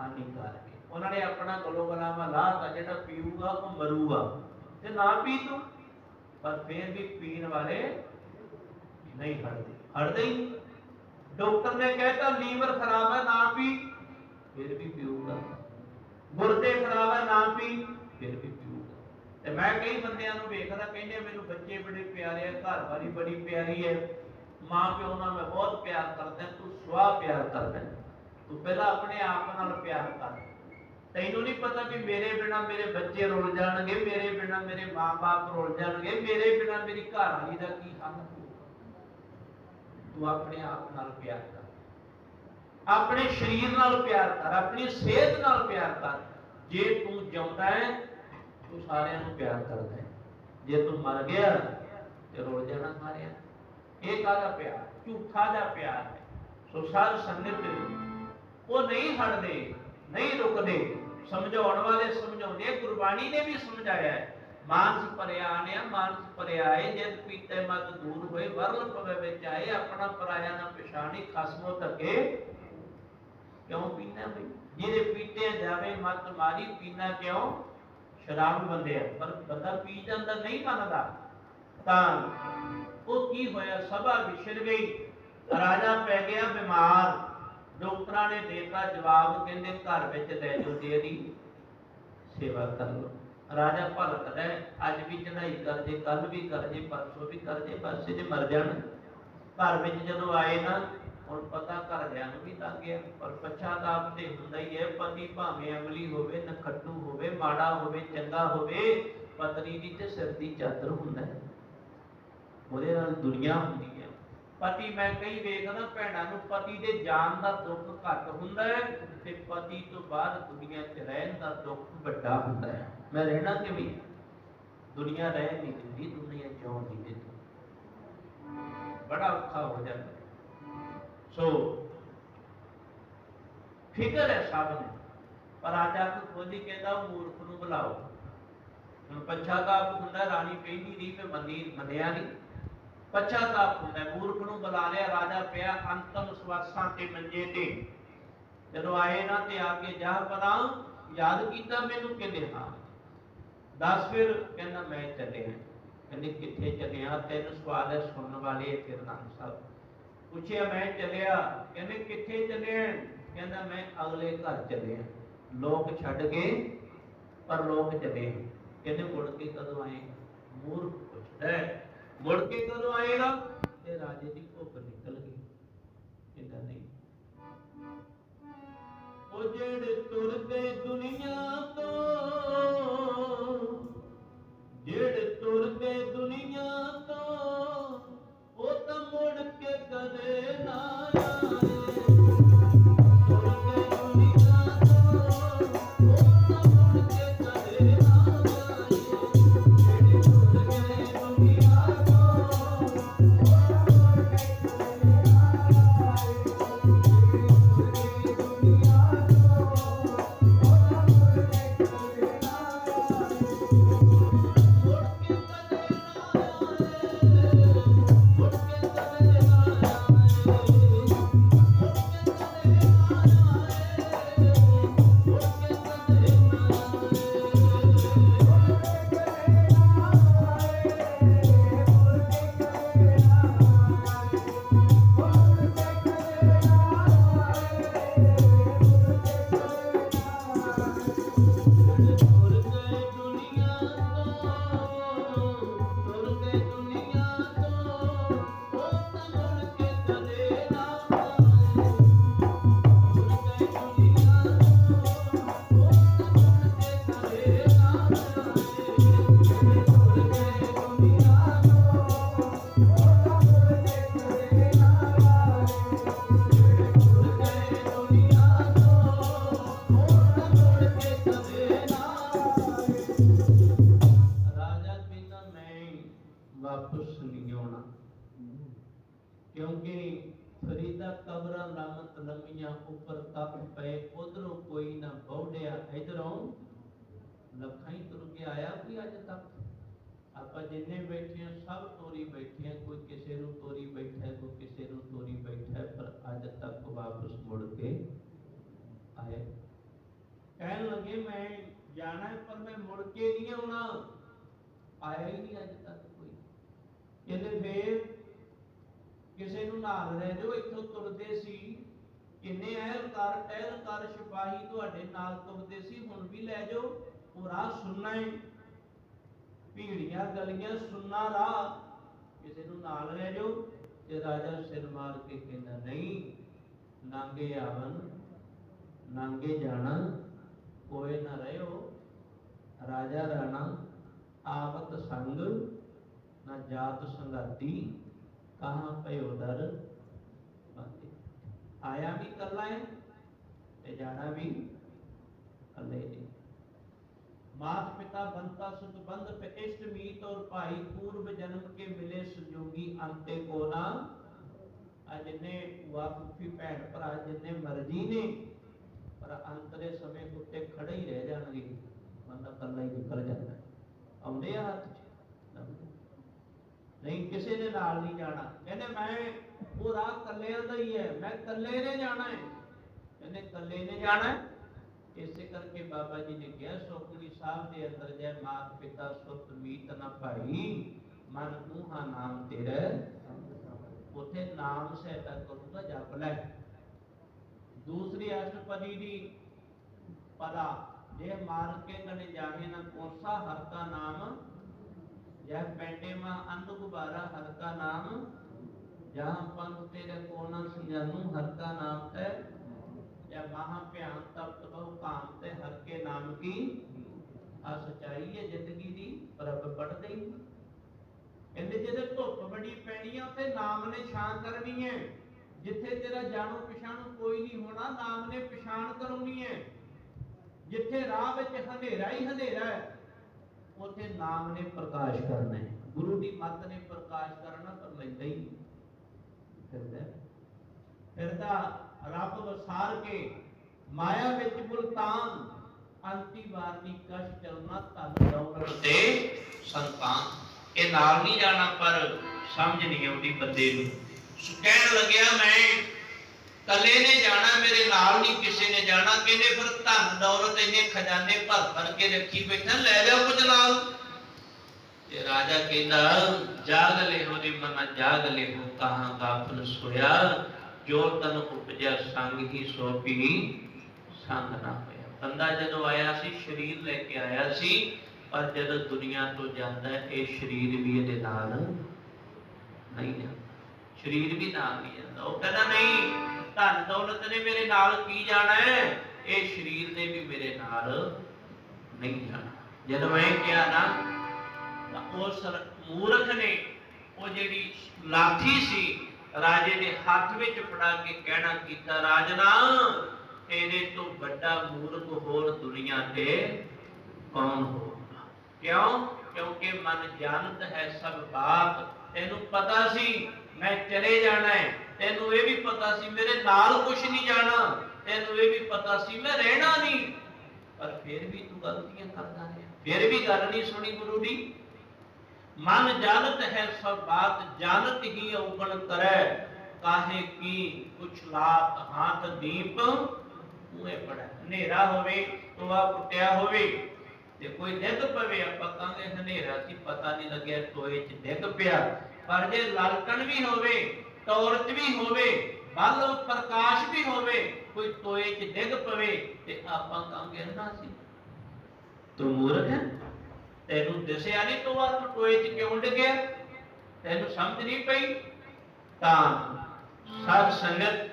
ਹਾਨੀਕਾਰਕ ਉਹਨਾਂ ਨੇ ਆਪਣਾ ਗਲੋ ਗਲਾਮਾ ਲਾਤਾ ਜਿਹੜਾ ਪੀਊਗਾ ਉਹ ਮਰੂਗਾ। ਤੇ ਨਾ ਪੀ ਤੂੰ, ਪਰ ਫਿਰ ਵੀ ਪੀਣ ਵਾਲੇ ਨਹੀਂ ਹਟਦੇ। ਹਟਦੇ ਹੀ ਡਾਕਟਰ ਨੇ ਕਹਿਤਾ ਲੀਵਰ ਖਰਾਬ ਹੈ, ਨਾ ਪੀ, ਫਿਰ ਵੀ ਪੀਊਗਾ। ਗੁਰਦੇ ਖਰਾਬ ਹੈ, ਨਾ ਪੀ, ਫਿਰ ਵੀ ਪੀਊਗਾ। ਤੇ ਮੈਂ ਕਈ ਬੰਦਿਆਂ ਨੂੰ ਵੇਖਦਾ, ਕਹਿੰਦੇ ਮੈਨੂੰ ਬੱਚੇ ਬੜੇ ਪਿਆਰੇ ਆ ਘਰ ਵਾਲੀ ਬੜੀ ਪਿਆਰੀ ਹੈ। ਮਾਂ ਪਿਓ ਨਾਲ ਮੈਂ ਬਹੁਤ ਪਿਆਰ ਕਰਦਾ, ਤੂੰ ਸਵਾਹ ਪਿਆਰ ਕਰਦਾ, ਤੂੰ ਪਹਿਲਾਂ ਆਪਣੇ ਆਪ ਨਾਲ ਪਿਆਰ ਕਰ। ਤੈਨੂੰ ਨਹੀਂ ਪਤਾ ਵੀ ਮੇਰੇ ਬਿਨਾ ਮੇਰੇ ਬੱਚੇ ਰੁੱਲ ਜਾਣਗੇ, ਮੇਰੇ ਬਿਨਾ ਮੇਰੇ ਮਾਪੇ ਰੁੱਲ ਜਾਣਗੇ, ਮੇਰੇ ਬਿਨਾ ਮੇਰੀ ਘਰ ਦਾ ਕੀ ਹਾਲ ਤੂੰ ਆਪਣੇ ਆਪ ਨਾਲ ਪਿਆਰ ਕਰ। ਆਪਣੇ ਸਰੀਰ ਨਾਲ ਪਿਆਰ ਕਰ, ਆਪਣੀ ਸਿਹਤ ਨਾਲ ਪਿਆਰ ਕਰ। ਜੇ ਤੂੰ ਜਿਉਂਦਾ ਹੈ, ਤੂੰ ਸਾਰਿਆਂ ਨੂੰ ਪਿਆਰ ਕਰਦਾ ਹੈ। ਜੇ ਤੂੰ ਮਰ ਗਿਆ ਤੇ ਰੁੱਲ ਜਾਣਾ ਸਾਰਿਆਂ ਇਹ ਕਾਹਦਾ ਪਿਆਰ, ਝੂਠਾ ਦਾ ਪਿਆਰ ਹੈ। ਸੋ ਸਾਧ ਸੰਗਤ ਉਹ ਨਹੀਂ ਹਟਦੇ, ਨਹੀਂ ਰੁਕਦੇ। ਸਮਝਾਉਣ ਵਾਲੇ ਸਮਝਾਉਂਦੇ, ਗੁਰਬਾਣੀ ਨੇ ਵੀ ਸਮਝਾਇਆ ਹੈ। ਮਾਨਸ ਪਰਿਆ ਮਾਨਸ ਪਰਿਆਏ ਜਦ ਪੀਤੇ ਮਤ ਦੂਰ ਹੋਏ ਵਰਲ ਪਵੇ ਵਿੱਚ ਆਏ, ਆਪਣਾ ਪਰਾਇਆ ਨਾ ਪਛਾਣੀ, ਖਸਮੋ ਧੱਕੇ। ਕਿਉਂ ਪੀਣਾ ਬਈ? ਜਿਹਦੇ ਪੀਤੇ ਜਾਵੇ, ਮਤ ਮਾਰੀ ਪੀਣਾ ਕਿਉਂ? ਸ਼ਰਾਬ ਬੰਦੇ ਆ। ਪਰ ਬੰਦਾ ਪੀ ਜਾਂਦਾ, ਨਹੀਂ ਮੰਨਦਾ। ਤਾਂ ਉਹ ਕੀ ਹੋਇਆ? ਸਭਾ ਵਿਛੜ ਗਈ। ਰਾਜਾ ਪੈ ਗਿਆ ਬਿਮਾਰ। ਡਾਕਟਰਾਂ ਨੇ ਦੇਤਾ ਜਵਾਬ ਕਹਿੰਦੇ ਘਰ ਵਿੱਚ ਲੈ ਜਾਓ ਤੇ ਇਹਦੀ ਸੇਵਾ ਕਰ ਲਓ। ਰਾਜਾ ਭਗਤ ਹੈ ਅੱਜ ਵੀ ਚੜਾਈ ਕਰ ਕੱਲ ਵੀ ਕਰ ਪਰਸੋਂ ਵੀ ਕਰ ਜੇ ਜੇ ਮਰ ਜਾਣ। ਘਰ ਵਿੱਚ ਜਦੋਂ ਆਏ ਨਾ, ਹੁਣ ਪਤਾ ਘਰਦਿਆਂ ਨੂੰ ਵੀ ਲੱਗ ਗਿਆ। ਪਰ ਪਛਾਤਾਪ ਤੇ ਹੁੰਦਾ ਹੀ ਹੈ, ਪਤੀ ਭਾਵੇਂ ਅਮਲੀ ਹੋਵੇ, ਨਖੱਟੂ ਹੋਵੇ, ਮਾੜਾ ਹੋਵੇ, ਚੰਗਾ ਹੋਵੇ, ਪਤਨੀ ਦੀ ਤੇ ਸਿਰ ਦੀ ਚਾਦਰ ਹੁੰਦਾ ਹੈ। ਉਹਦੇ ਨਾਲ ਦੁਨੀਆ ਹੁੰਦੀ ਹੈ। ਪਤੀ ਮੈਂ ਕਈ ਵੇਖਦਾ ਭੈਣਾਂ ਨੂੰ ਪਤੀ ਦੇ ਜਾਣ ਦਾ ਦੁੱਖ ਘੱਟ ਹੁੰਦਾ ਹੈ ਤੇ ਪਤੀ ਤੋਂ ਬਾਅਦ ਦੁਨੀਆ 'ਚ ਰਹਿਣ ਦਾ ਦੁੱਖ ਵੱਡਾ ਹੁੰਦਾ ਹੈ। ਮੈਂ ਰਹਿਣਾ ਕਿਵੇਂ? ਦੁਨੀਆ ਰਹਿ ਨਹੀਂ ਦਿੰਦੀ ਦੁਨੀਆ ਜਿਉਣ ਨਹੀਂ ਦਿੰਦੀ। ਬੜਾ ਔਖਾ ਹੋ ਜਾਂਦਾ। ਸੋ ਫਿਕਰ ਹੈ ਸਭ ਨੂੰ, ਪਰ ਰਾਜਾ ਨੂੰ ਖੋਦੀ ਕਹਿੰਦਾ ਮੂਰਖ ਨੂੰ ਬੁਲਾਓ। ਹੁਣ ਪਛਾਤਾਪ ਹੁੰਦਾ, ਰਾਣੀ ਕਹਿੰਦੀ ਨਹੀਂ ਤੇ ਮੰਨੀ ਮੰਨਿਆ ਨਹੀਂ। ਪਛਾਤਾਪ ਹੁੰਦਾ ਮੂਰਖ ਨੂੰ ਬੁਲਾ ਲਿਆ, ਰਾਜਾ ਪਿਆ, ਅੰਤਮ ਸਵਾਸਾਂ ਤੇ ਮੰਜੇ ਤੇ। ਜਦੋਂ ਆਏ ਨਾ ਤੇ ਆ ਕੇ ਜਾ ਪਰਾਂ ਯਾਦ ਕੀਤਾ ਮੈਨੂੰ? ਕਹਿੰਦੇ, ਹਾਂ। ਦੱਸ ਫਿਰ, ਕਹਿੰਦਾ, ਮੈਂ ਚੱਲਿਆ। ਕਹਿੰਦੇ, ਕਿੱਥੇ ਚੱਲਿਆ? ਤਿੰਨ ਸਵਾਲ ਹੈ ਸੁਣਨ ਵਾਲੇ ਹੈ ਨਾਮ ਸਾਹਿਬ। ਪੁੱਛਿਆ, ਮੈਂ ਚੱਲਿਆ? ਕਹਿੰਦੇ, ਕਿੱਥੇ ਚੱਲਿਆ? ਕਹਿੰਦਾ, ਮੈਂ ਅਗਲੇ ਘਰ ਚੱਲਿਆ। ਲੋਕ ਛੱਡ ਕੇ ਪਰ ਲੋਕ ਚੱਲੇ। ਕਹਿੰਦੇ, ਮੁੜ ਕੇ ਕਦੋਂ ਆਏ? ਮੂਰਖ ਪੁੱਛਦਾ ਮੁੜ ਕੇ ਕਦੋਂ ਆਏਗਾ? ਤੇ ਰਾਜੇ ਦੀ ਭੁੱਖ ਨਿਕਲ ਗਈ। ਕਹਿੰਦਾ, ਨਹੀਂ। ਉਹ ਜਿਹੜੇ ਤੁਰ ਦੁਨੀਆ ਤੋਂ, ਜਿਹੜੇ ਤੁਰ ਦੁਨੀਆ ਤੋਂ, ਉਹ ਤਾਂ ਮੁੜ ਕੇ ਕਦੇ ਨਾ ਜਿੰਨੇ ਸਭ ਤੋਰੀ ਬੈਠੇ ਕੋਈ ਕਿਸੇ ਨੂੰ ਤੋਰੀ ਬੈਠਾ, ਕੋਈ ਕਿਸੇ ਨੂੰ ਤੋਰੀ ਬੈਠਾ, ਪਰ ਅੱਜ ਤੱਕ ਵਾਪਸ ਮੁੜ ਕੇ ਆਏ। ਕਹਿਣ ਲੱਗੇ, ਮੈਂ ਜਾਣਾ ਪਰ ਮੈਂ ਮੁੜ ਕੇ ਨਹੀਂ ਆਉਣਾ। ਆਇਆ ਹੀ ਨਹੀਂ ਅੱਜ ਤੱਕ ਕੋਈ। ਕਹਿੰਦੇ, ਫੇਰ ਕਿਸੇ ਨੂੰ ਨਾਲ ਲੈ ਜਾਓ, ਇੱਥੋਂ ਤੁਰਦੇ ਸੀ। ਕਿੰਨੇ ਐਲ ਕਰ ਸਿਪਾਹੀ ਤੁਹਾਡੇ ਨਾਲ ਤੁਰਦੇ ਸੀ, ਹੁਣ ਵੀ ਲੈ ਜਾਓ। ਉਹ ਰਾਹ ਸੁਣਨਾ ਹੈ। ਭੀੜੀਆਂ ਗਲੀਆਂ ਸੁਣਨਾ ਰਾਹ ਕਿਸੇ ਨੂੰ ਨਾਲ ਲੈ ਜਾਓ ਤੇ ਰਾਜਾ ਸਿਰ ਮਾਰ ਕੇ ਕਹਿੰਦਾ ਨਹੀਂ, ਨਾਂਗੇ ਆਵਨ ਨਾਂਗੇ ਜਾਣਾ, ਕੋਏ ਨਾ ਰਹਿਓ, ਰਾਜਾ ਰਾਣਾ, ਆਵਤ ਸੰਗ, ਨਾ ਜਾਤ ਸੰਗਾਤੀ, ਕਹਾਂ ਪਇਓ ਦਰ ਬਾਤੇ ਆਇਆ ਵੀ ਕੱਲਾ ਹੈ ਤੇ ਜਾਣਾ ਵੀ ਕੱਲੇ ਹੀ ਮਾਤ ਪਿਤਾ ਬੰਤਾ ਸੁਤ ਬੰਧ पे इष्ट मीत और भाई पूर्व जन्म के मिले संजोगी अंते को ना ਆ ਜਿੰਨੇ ਭੂਆ ਫੁੱਫੀ ਭੈਣ ਭਰਾ ਜਿੰਨੇ ਮਰਜੀ ਨੇ ਪਰ ਅੰਤ ਦੇ ਸਮੇਂ ਉੱਤੇ ਖੜੇ ਹੀ ਰਹਿ ਜਾਣਗੇ ਬੰਦਾ ਕੱਲਾ ਹੀ ਨਿਕਲ ਜਾਂਦਾ ਹੈ। ਆਉਂਦੇ ਆ ਹੱਥ 'ਚ ਲੱਭਦੇ। ਨਹੀਂ ਕਿਸੇ ਦੇ ਨਾਲ ਨਹੀਂ ਜਾਣਾ ਕਹਿੰਦੇ ਮੈਂ ਉਹ ਰਾਹ ਕੱਲਿਆਂ ਦਾ ਹੀ ਹੈ ਮੈਂ ਕੱਲੇ ਨੇ ਜਾਣਾ ਹੈ ਕਹਿੰਦੇ ਕੱਲੇ ਨੇ ਜਾਣਾ ਹੈ ਇਸੇ ਕਰਕੇ ਬਾਬਾ ਜੀ ਨੇ ਕਿਹਾ, ਸੋਕੜੀ ਸਾਹਿਬ ਦੇ ਅੰਦਰ ਜੈ ਮਾਤ ਪਿਤਾ ਸੁਤ ਮੀਤ ਨਾ ਭਾਈ, ਮਨ ਤੂਹਾ ਨਾਮ ਤੇਰਾ ਉਥੇ ਨਾਮ ਸਹਾਇਤਾ ਕਰੂਗਾ ਜਪ ਲੈ। ਦੂਸਰੀ ਅਸ਼ਟਪਦੀ ਦੀ ਪਦਾ ਜੇ ਮਾਰ ਕੇ ਗਣੇ ਜਾਹੇ ਨਾ ਕੋਸਾ, ਹਰ ਕਾ ਨਾਮ। ਜਹ ਪੈਂਡੇ ਮਾ ਅੰਧ ਗੁਬਾਰਾ, ਹਰ ਕਾ ਨਾਮ। ਜਹਾਂ ਪੰਥ ਤੇਰੇ ਕੋਨਾ ਸਿਆਨੂ ਹਰ ਕਾ ਨਾਮ ਹੈ। ਜਾਂ ਮਹਾ ਭਿਆਨ ਤਪਤ ਬਹੁ ਕਾਮ ਤੇ ਹਰ ਕੇ ਨਾਮ ਕੀ ਆ ਸਚਾਈ ਹੈ ਜ਼ਿੰਦਗੀ ਦੀ, ਪ੍ਰਭ ਪੜਦੇ ਹੀ। ਕਹਿੰਦੇ ਜਿਹਦੇ ਧੁੱਪ ਬੜੀ ਪੈਣੀ ਆ, ਉੱਥੇ ਨਾਮ ਨੇ ਛਾਂ ਕਰਨੀ ਹੈ। ਜਿੱਥੇ ਤੇਰਾ ਜਾਣੂ ਪਛਾਣੂ ਕੋਈ ਨਹੀਂ ਹੋਣਾ, ਨਾਮ ਨੇ ਪਛਾਣ ਕਰਾਉਣੀ ਹੈ। ਜਿੱਥੇ ਰਾਹ ਵਿੱਚ ਹਨੇਰਾ ਹੀ ਹਨੇਰਾ ਹੈ, ਉੱਥੇ ਨਾਮ ਨੇ ਪ੍ਰਕਾਸ਼ ਕਰਨਾ ਹੈ। ਗੁਰੂ ਦੀ ਮੱਤ ਨੇ ਪ੍ਰਕਾਸ਼ ਕਰਨਾ, ਪਰ ਲੈਂਦਾ ਹੀ ਫਿਰਦਾ ਫਿਰਦਾ ਰੱਬ ਵਸਾਰ ਕੇ ਮਾਇਆ ਵਿੱਚ ਮੁਲਤਾਨ। ਅੰਤੀ ਵਾਰਨੀ ਕਸ਼ ਚਲਣਾ ਧਨ ਦੌਲਤ ਤੇ ਸੰਤਾਨ, ਇਹ ਨਾਲ ਨਹੀਂ ਜਾਣਾ ਪਰ ਸਮਝ ਨਹੀਂ ਆਉਂਦੀ ਬੰਦੇ ਨੂੰ। ਕਹਿਣ ਲੱਗਿਆ ਮੈਂ, ਕੱਲੇ ਨੇ ਜਾਣਾ, ਮੇਰੇ ਨਾਲ ਨਹੀਂ ਕਿਸੇ ਨੇ ਜਾਣਾ। ਕਹਿੰਦੇ ਫਿਰ ਧਨ ਦੌਲਤ ਇੰਨੇ ਖਜ਼ਾਨੇ ਭਰ ਭਰ ਕੇ ਰੱਖੀ ਬੈਠਾ, ਲੈ ਲਿਆ ਕੁਝ ਨਾਲ। ਤੇ ਰਾਜਾ ਕਹਿੰਦਾ, ਜਾਗ ਲੈ ਹੋ ਦੇ ਮਨਾ, ਜਾਗ ਲੈ ਹੋ ਕਹਾਂ ਗਾਫਲ ਸੋਇਆ ਜੋ ਤਨ ਉਪਜਿਆ ਸੰਗ ਹੀ ਸੋ ਸੰਗ ਨਾ ਹੋਇਆ। ਬੰਦਾ ਜਦੋਂ ਆਇਆ ਸੀ, ਸਰੀਰ ਲੈ ਕੇ ਆਇਆ ਸੀ, ਪਰ ਜਦੋਂ ਦੁਨੀਆ ਤੋਂ ਜਾਂਦਾ, ਇਹ ਸਰੀਰ ਵੀ ਇਹਦੇ ਨਾਲ ਨਹੀਂ ਜਾਂਦਾ। ਸਰੀਰ ਵੀ ਨਾਲ ਨਹੀਂ ਜਾਂਦਾ। ਉਹ ਕਹਿੰਦਾ, ਨਹੀਂ, ਧਨ ਦੌਲਤ ਨੇ ਮੇਰੇ ਨਾਲ ਕੀ ਜਾਣਾ ਹੈ? ਇਹ ਸਰੀਰ ਨੇ ਵੀ ਮੇਰੇ ਨਾਲ ਨਹੀਂ ਜਾਣਾ। ਜਦੋਂ ਮੈਂ ਕਿਹਾ ਨਾ, ਤਾਂ ਉਸ ਮੂਰਖ ਨੇ, ਉਹ ਜਿਹੜੀ ਲਾਠੀ ਸੀ ਰਾਜੇ ਨੇ ਹੱਥ ਵਿੱਚ ਫੜਾ ਕੇ ਕਹਿਣਾ ਕੀਤਾ, ਰਾਜਨਾ, ਤੇਰੇ ਤੋਂ ਵੱਡਾ ਮੂਰਖ ਹੋਰ ਦੁਨੀਆ ਤੇ ਕੌਣ ਹੋਗਾ ਕਿਉਂ? ਕਿਉਂਕਿ ਮਨ ਜਾਣਤ ਹੈ ਸਭ ਬਾਤ। ਤੈਨੂੰ ਪਤਾ ਸੀ, ਮੈਂ ਚਲੇ ਜਾਣਾ ਹੈ। ਤੈਨੂੰ ਇਹ ਵੀ ਪਤਾ ਸੀ, ਮੇਰੇ ਨਾਲ ਕੁਝ ਨਹੀਂ ਜਾਣਾ। ਤੈਨੂੰ ਇਹ ਵੀ ਪਤਾ ਸੀ, ਮੈਂ ਰਹਿਣਾ ਨਹੀਂ। ਪਰ ਫਿਰ ਵੀ ਤੂੰ ਗਲਤੀਆਂ ਕਰਦਾ ਹੈ ਫਿਰ ਵੀ ਗੱਲ ਨਹੀਂ ਸੁਣੀ ਗੁਰੂ ਦੀ। ਮਨ ਜਾਣਤ ਹੈ ਸਭ ਬਾਤ ਜਾਣਤ ਹੀ ਔਗਣ ਕਰੈ। ਕਾਹੇ ਕੀ ਕੁਛ ਲਾਤ ਹਾਥ ਦੀਪ। ਉਹੇ ਪੜਾ ਹਨੇਰਾ ਹੋਵੇ ਤੋਆ ਪੁੱਟਿਆ ਹੋਵੇ। ਤੇ ਕੋਈ ਡਿੱਗ ਪਵੇ, ਆਪਾਂ ਕਹਾਂਗੇ ਹਨੇਰਾ ਸੀ? ਪਤਾ ਨਹੀਂ ਲੱਗਿਆ ਟੋਏ 'ਚ ਡਿੱਗ ਪਿਆ। ਪਰ ਜੇ ਲਾਲਟਣ ਵੀ ਹੋਵੇ, ਟੋਰਚ ਵੀ ਹੋਵੇ, ਬਲ ਪ੍ਰਕਾਸ਼ ਵੀ ਹੋਵੇ, ਕੋਈ ਟੋਏ 'ਚ ਡਿੱਗ ਪਵੇ, ਤੇ ਆਪਾਂ ਕਹਾਂਗੇ ਨਾ ਸੀ? ਤੂੰ ਮੂਰਖ ਹੈ? ਤੈਨੂੰ ਦਿਸਿਆ ਨਹੀਂ ਤੂੰ ਆ, ਤੂੰ ਟੋਏ 'ਚ ਕਿਉਂ ਡਿੱਗਿਆ ਤੈਨੂੰ ਸਮਝ ਨਹੀਂ ਪਈ? ਤਾਂ ਸਾਧ ਸੰਗਤ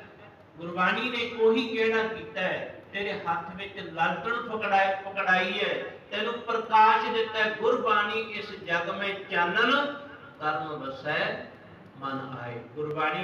ਗੁਰਬਾਣੀ ਨੇ ਉਹੀ ਕਹਿਣਾ ਕੀਤਾ ਹੈ? ਤੇਰੇ ਹੱਥ ਵਿੱਚ ਲਾਲਟਣ ਪਕੜਾਈ ਪਕੜਾਈ ਹੈ। ਤੈਨੂੰ ਪ੍ਰਕਾਸ਼ ਦਿੱਤਾ ਗੁਰਬਾਣੀ ਇਸ ਜਗ ਵਿੱਚ ਚਾਨਣ। ਕਰਨ ਵਸੈ, ਮਨ ਆਏ। ਗੁਰਬਾਣੀ